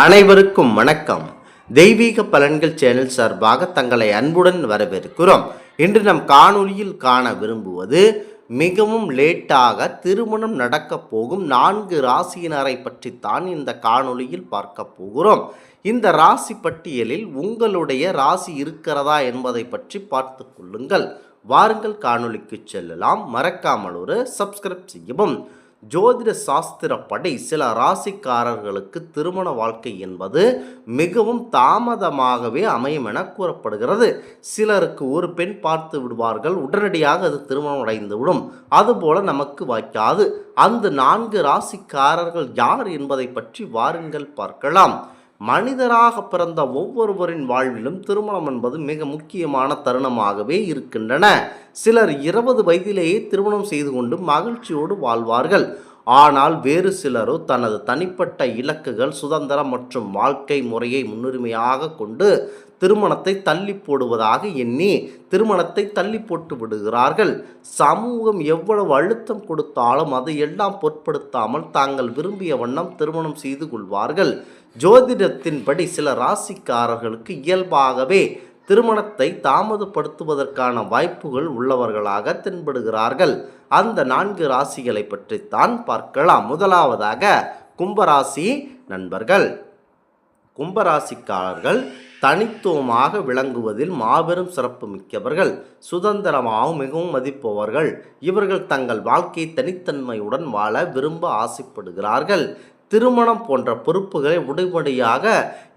அனைவருக்கும் வணக்கம். தெய்வீக பலன்கள் சேனல் சார்பாக தங்களை அன்புடன் வரவேற்கிறோம். இன்று நம் காணொளியில் காண விரும்புவது மிகவும் லேட்டாக திருமணம் நடக்கப் போகும் நான்கு ராசியினரை பற்றித்தான் இந்த காணொளியில் பார்க்க போகிறோம். இந்த ராசி பட்டியலில் உங்களுடைய ராசி இருக்கிறதா என்பதை பற்றி பார்த்து கொள்ளுங்கள். வாருங்கள் காணொலிக்கு செல்லலாம். மறக்காமல் ஒரு சப்ஸ்கிரைப் செய்யவும். ஜோதிட சாஸ்திரப்படி சில ராசிக்காரர்களுக்கு திருமண வாழ்க்கை என்பது மிகவும் தாமதமாகவே அமையும் என கூறப்படுகிறது. சிலருக்கு ஒரு பெண் பார்த்து விடுவார்கள் உடனடியாக அது திருமணம் அடைந்துவிடும். அதுபோல நமக்கு வாய்க்காது. அந்த நான்கு ராசிக்காரர்கள் யார் என்பதை பற்றி வாருங்கள் பார்க்கலாம். மனிதராக பிறந்த ஒவ்வொருவரின் வாழ்விலும் திருமணம் என்பது மிக முக்கியமான தருணமாகவே இருக்கின்றன. சிலர் இருபது வயதிலேயே திருமணம் செய்து கொண்டு மகிழ்ச்சியோடு வாழ்வார்கள். ஆனால் வேறு சிலரோ தனது தனிப்பட்ட இலக்குகள் சுதந்திரம் மற்றும் வாழ்க்கை முறையை முன்னுரிமையாக கொண்டு திருமணத்தை தள்ளி போடுவதாக எண்ணி திருமணத்தை தள்ளி போட்டு விடுகிறார்கள். சமூகம் எவ்வளவு அழுத்தம் கொடுத்தாலும் அதை எல்லாம் பொருட்படுத்தாமல் தாங்கள் விரும்பிய வண்ணம் திருமணம் செய்து கொள்வார்கள். ஜோதிடத்தின்படி சில ராசிக்காரர்களுக்கு இயல்பாகவே திருமணத்தை தாமதப்படுத்துவதற்கான வாய்ப்புகள் உள்ளவர்களாக தென்படுகிறார்கள். அந்த நான்கு ராசிகளை பற்றித்தான் பார்க்கலாம். முதலாவதாக கும்பராசி நண்பர்கள். கும்பராசிக்காரர்கள் தனித்துவமாக விளங்குவதில் மாபெரும் சிறப்பு மிக்கவர்கள் சுதந்திரமாகவும் மிகவும் மதிப்பவர்கள். இவர்கள் தங்கள் வாழ்க்கையை தனித்தன்மையுடன் வாழ விரும்ப ஆசைப்படுகிறார்கள். திருமணம் போன்ற பொறுப்புகளை உடனடியாக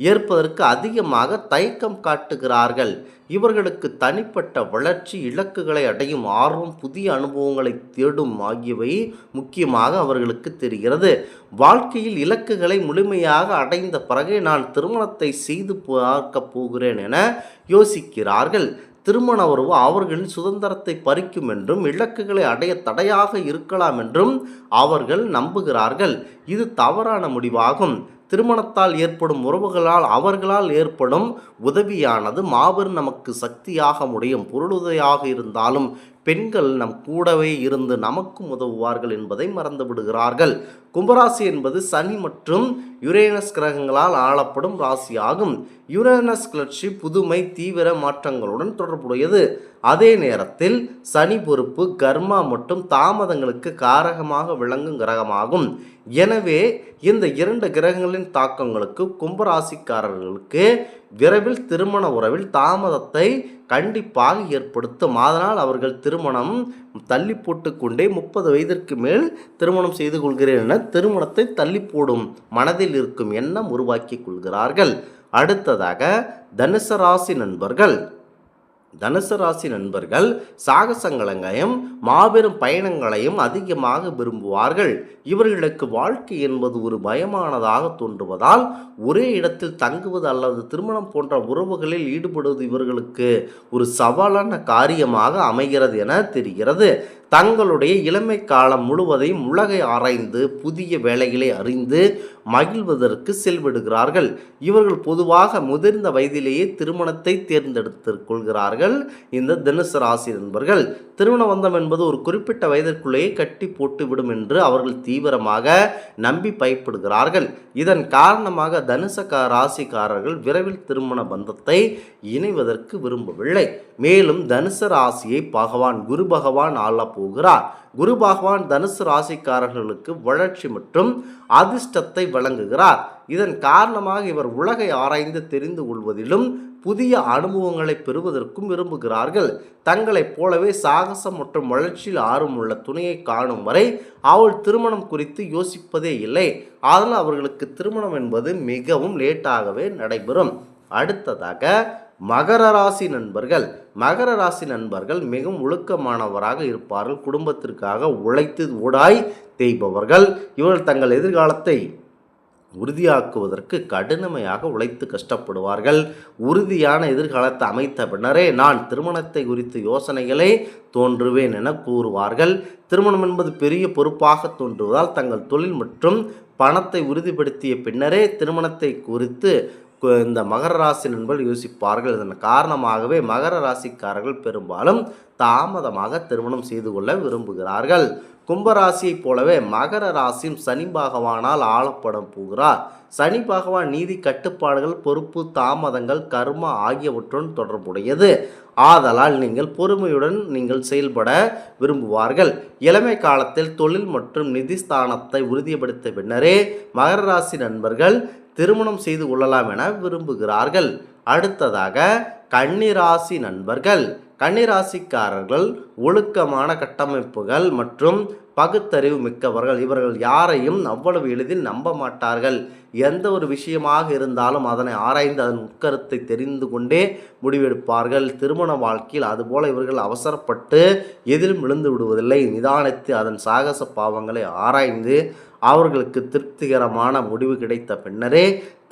ஏற்பதற்கு அதிகமாக தயக்கம் காட்டுகிறார்கள். இவர்களுக்கு தனிப்பட்ட வளர்ச்சி இலக்குகளை அடையும் ஆர்வம் புதிய அனுபவங்களை தேடும் ஆகியவை முக்கியமாக அவர்களுக்கு தெரிகிறது. வாழ்க்கையில் இலக்குகளை முழுமையாக அடைந்த பிறகு நான் திருமணத்தை செய்து பார்க்க போகிறேன் என யோசிக்கிறார்கள். திருமண உறவு அவர்களின் சுதந்திரத்தை பறிக்கும் என்றும் இலக்குகளை அடைய தடையாக இருக்கலாம் என்றும் அவர்கள் நம்புகிறார்கள். இது தவறான முடிவாகும். திருமணத்தால் ஏற்படும் உறவுகளால் அவர்களால் ஏற்படும் உதவியானது மாபெரும் நமக்கு சக்தியாக முடியும். பொருளுதவியாக இருந்தாலும் பெண்கள் நம் கூடவே இருந்து நமக்கும் உதவுவார்கள் என்பதை மறந்து விடுகிறார்கள் கும்பராசி என்பது சனி மற்றும் யுரேனஸ் கிரகங்களால் ஆளப்படும் ராசியாகும். யுரேனஸ் கிளர்ச்சி புதுமை தீவிர மாற்றங்களுடன் தொடர்புடையது. அதே நேரத்தில் சனி பொறுப்பு கர்மா மற்றும் தாமதங்களுக்கு காரகமாக விளங்கும் கிரகமாகும். எனவே இந்த இரண்டு கிரகங்களின் தாக்கங்களுக்கு கும்பராசிக்காரர்களுக்கு விரைவில் திருமண உறவில் தாமதத்தை கண்டிப்பாக ஏற்படுத்தும். அதனால் அவர்கள் திருமணம் தள்ளி போட்டு கொண்டே முப்பது வயதிற்கு மேல் திருமணம் செய்து கொள்கிறேன் என திருமணத்தை தள்ளி போடும் மனதில் இருக்கும் எண்ணம் உருவாக்கி கொள்கிறார்கள். அடுத்ததாக தனுசராசி நண்பர்கள். தனுசு ராசி நண்பர்கள் சாகசங்களையும் மாபெரும் பயணங்களையும் அதிகமாக விரும்புவார்கள். இவர்களுக்கு வாழ்க்கை என்பது ஒரு பயமானதாக தோன்றுவதால் ஒரே இடத்தில் தங்குவது அல்லது திருமணம் போன்ற உறவுகளில் ஈடுபடுவது இவர்களுக்கு ஒரு சவாலான காரியமாக அமைகிறது என தெரிகிறது. தங்களுடைய இளமை காலம் முழுவதையும் உலகை ஆராய்ந்து புதிய வேலைகளை அறிந்து மகிழ்வதற்கு செல்விடுகிறார்கள். இவர்கள் பொதுவாக முதிர்ந்த வயதிலேயே திருமணத்தை தேர்ந்தெடுத்து கொள்கிறார்கள். இந்த தனுசு ராசி நண்பர்கள் திருமண பந்தம் என்பது ஒரு குறிப்பிட்ட வயதிற்குள்ளேயே கட்டி போட்டுவிடும் என்று அவர்கள் தீவிரமாக நம்பி பயப்படுகிறார்கள். இதன் காரணமாக தனுச ராசிக்காரர்கள் விரைவில் திருமண பந்தத்தை இணைவதற்கு விரும்பவில்லை. மேலும் தனுச ராசியை பகவான் குரு பகவான் ஆளப் போகிறார். குரு பகவான் தனுசு ராசிக்காரர்களுக்கு வளர்ச்சி மற்றும் அதிர்ஷ்டத்தை வழங்குகிறார். இதன் காரணமாக இவர் உலகை ஆராய்ந்து தெரிந்து கொள்வதிலும் புதிய அனுபவங்களை பெறுவதற்கும் விரும்புகிறார்கள். தங்களைப் போலவே சாகசம் மற்றும் வளர்ச்சியில் ஆர்வமுள்ள துணையை காணும் வரை அவள் திருமணம் குறித்து யோசிப்பதே இல்லை. அதனால் அவர்களுக்கு திருமணம் என்பது மிகவும் லேட்டாகவே நடைபெறும். அடுத்ததாக மகர ராசி நண்பர்கள் மகர ராசி நண்பர்கள் மிகவும் ஒழுக்கமானவராக இருப்பார்கள். குடும்பத்திற்காக உழைத்து ஊடாய் தேய்பவர்கள். இவர்கள் தங்கள் எதிர்காலத்தை உறுதியாக்குவதற்கு கடினமையாக உழைத்து கஷ்டப்படுவார்கள். உறுதியான எதிர்காலத்தை அமைத்த பின்னரே நான் திருமணத்தை குறித்து யோசனைகளை தோன்றுவேன் என கூறுவார்கள். திருமணம் என்பது பெரிய பொறுப்பாக தோன்றுவதால் தங்கள் தொழில் மற்றும் பணத்தை உறுதிப்படுத்திய பின்னரே திருமணத்தை குறித்து இந்த மகர ராசி நண்பர்கள் யோசிப்பார்கள். இதன் காரணமாகவே மகர ராசிக்காரர்கள் பெரும்பாலும் தாமதமாக திருமணம் செய்து கொள்ள விரும்புகிறார்கள். கும்பராசியைப் போலவே மகர ராசியும் சனி பகவானால் ஆளப்படம் போகிறார். சனி பகவான் நீதி கட்டுப்பாடுகள் பொறுப்பு தாமதங்கள் கர்மா ஆகியவற்றுடன் தொடர்புடையது. ஆதலால் நீங்கள் பொறுமையுடன் நீங்கள் செயல்பட விரும்புவார்கள். இளமை காலத்தில் தொழில் மற்றும் நிதி ஸ்தானத்தை உறுதிப்படுத்த பின்னரே மகர ராசி நண்பர்கள் திருமணம் செய்து கொள்ளலாம் என விரும்புகிறார்கள். அடுத்ததாக கன்னிராசி நண்பர்கள். கன்னிராசிக்காரர்கள் ஒழுக்கமான கட்டமைப்புகள் மற்றும் பகுத்தறிவு மிக்கவர்கள். இவர்கள் யாரையும் அவ்வளவு எளிதில் நம்ப மாட்டார்கள். எந்த ஒரு விஷயமாக இருந்தாலும் அதனை ஆராய்ந்து அதன் உட்கருத்தை தெரிந்து கொண்டே முடிவெடுப்பார்கள். திருமண வாழ்க்கையில் அதுபோல இவர்கள் அவசரப்பட்டு எதிலும் விழுந்து விடுவதில்லை. நிதானித்து அதன் சாகச பாவங்களை ஆராய்ந்து அவர்களுக்கு திருப்திகரமான முடிவு கிடைத்த பின்னரே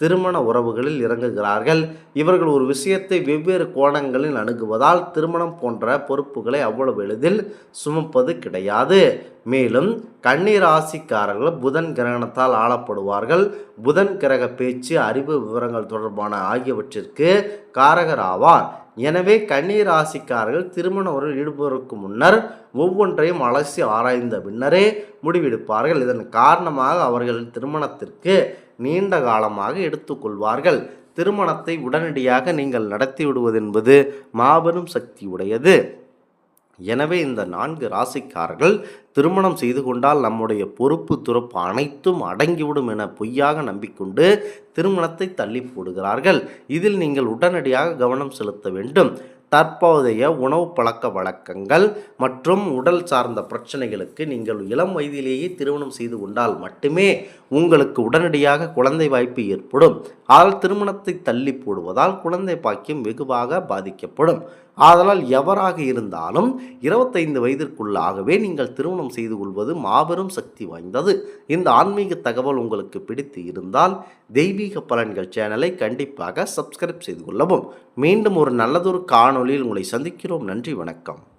திருமண உறவுகளில் இறங்குகிறார்கள். இவர்கள் ஒரு விஷயத்தை வெவ்வேறு கோணங்களில் அணுகுவதால் திருமணம் போன்ற பொறுப்புகளை அவ்வளவு எளிதில் சுமப்பது கிடையாது. மேலும் கன்னிராசிக்காரர்கள் புதன் கிரகணத்தால் ஆளப்படுவார்கள். புதன் கிரக பேச்சு அறிவு விவரங்கள் தொடர்பான ஆகியவற்றிற்கு காரகர் ஆவார் எனவே கண்ணீராசிக்காரர்கள் திருமண உறவில் ஈடுபடுவதற்கு முன்னர் ஒவ்வொன்றையும் அலசி ஆராய்ந்த பின்னரே முடிவெடுப்பார்கள். இதன் காரணமாக அவர்கள் திருமணத்திற்கு நீண்ட காலமாக எடுத்துக்கொள்வார்கள் திருமணத்தை உடனடியாக நீங்கள் நடத்தி விடுவதென்பது மாபெரும் சக்தி உடையது எனவே இந்த நான்கு ராசிக்காரர்கள் திருமணம் செய்து கொண்டால் நம்முடைய பொறுப்பு துறப்பு அனைத்தும் அடங்கிவிடும் என பொய்யாக நம்பிக்கொண்டு திருமணத்தை தள்ளி போடுகிறார்கள். இதில் நீங்கள் உடனடியாக கவனம் செலுத்த வேண்டும். தற்போதைய உணவு பழக்க வழக்கங்கள் மற்றும் உடல் சார்ந்த பிரச்சனைகளுக்கு நீங்கள் இளம் வயதிலேயே திருமணம் செய்து கொண்டால் மட்டுமே உங்களுக்கு உடனடியாக குழந்தை வாய்ப்பு ஏற்படும். ஆனால் திருமணத்தை தள்ளி போடுவதால் குழந்தை பாக்கியம் வெகுவாக பாதிக்கப்படும். ஆதலால் எவராக இருந்தாலும் இருபத்தைந்து வயதிற்குள்ளாகவே நீங்கள் திருமணம் செய்து கொள்வது மாபெரும் சக்தி வாய்ந்தது. இந்த ஆன்மீக தகவல் உங்களுக்கு பிடித்து இருந்தால் தெய்வீக பலன்கள் சேனலை கண்டிப்பாக சப்ஸ்கிரைப் செய்து கொள்ளவும். மீண்டும் ஒரு நல்லதொரு காணொளியில் உங்களை சந்திக்கிறோம். நன்றி வணக்கம்.